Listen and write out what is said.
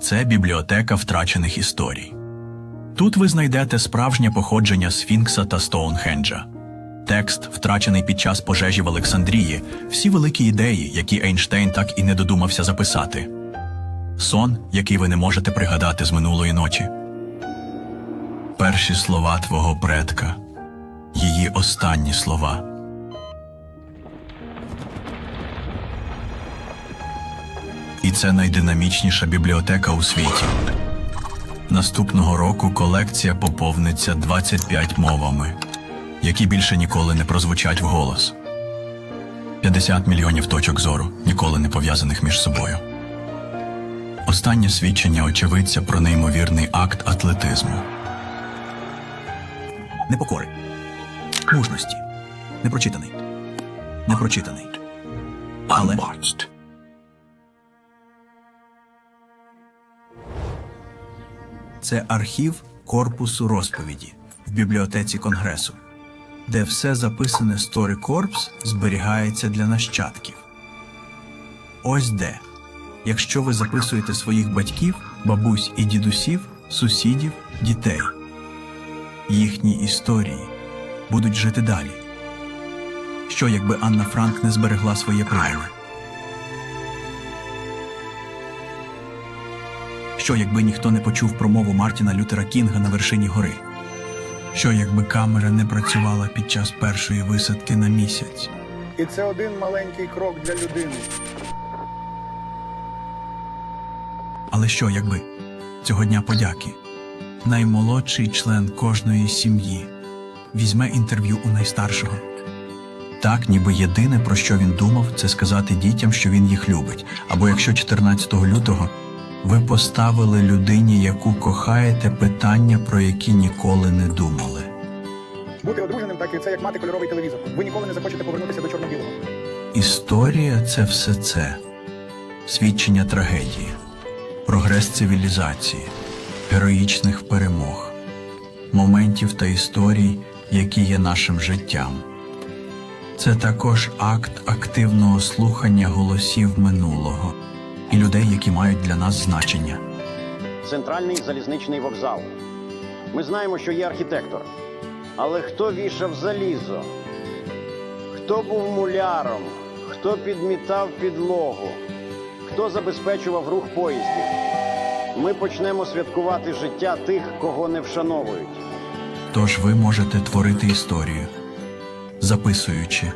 Це бібліотека втрачених історій. Тут ви знайдете справжнє походження Сфінкса та Стоунхенджа. Текст, втрачений під час пожежі в Олександрії, всі великі ідеї, які Ейнштейн так і не додумався записати. Сон, який ви не можете пригадати з минулої ночі. Перші слова твого предка, її останні слова. І це найдинамічніша бібліотека у світі. Наступного року колекція поповниться 25 мовами, які більше ніколи не прозвучать вголос. 50 мільйонів точок зору, ніколи не пов'язаних між собою. Останнє свідчення очевидця про неймовірний акт атлетизму. Непокори. Мужності. Непрочитаний. Непрочитаний. Але це архів корпусу розповіді в бібліотеці Конгресу, де все записане Story Corps зберігається для нащадків. Ось де. Якщо ви записуєте своїх батьків, бабусь і дідусів, сусідів, дітей, їхні історії будуть жити далі. Що якби Анна Франк не зберегла своє правило? Що якби ніхто не почув промову Мартіна Лютера Кінга на вершині гори? Що якби камера не працювала під час першої висадки на місяць? І це один маленький крок для людини. Але що якби цього дня подяки? Наймолодший член кожної сім'ї візьме інтерв'ю у найстаршого. Так, ніби єдине, про що він думав, це сказати дітям, що він їх любить. Або якщо 14 лютого ви поставили людині, яку кохаєте, питання, про які ніколи не думали. Бути одруженим так і це як мати кольоровий телевізор. Ви ніколи не захочете повернутися до чорно-білого. Історія це все це свідчення трагедії, прогрес цивілізації, героїчних перемог, моментів та історій, які є нашим життям. Це також акт активного слухання голосів минулого і людей, які мають для нас значення. Центральний залізничний вокзал. Ми знаємо, що є архітектор. Але хто вішав залізо? Хто був муляром? Хто підмітав підлогу? Хто забезпечував рух поїздів? Ми почнемо святкувати життя тих, кого не вшановують. Тож ви можете творити історію, записуючи,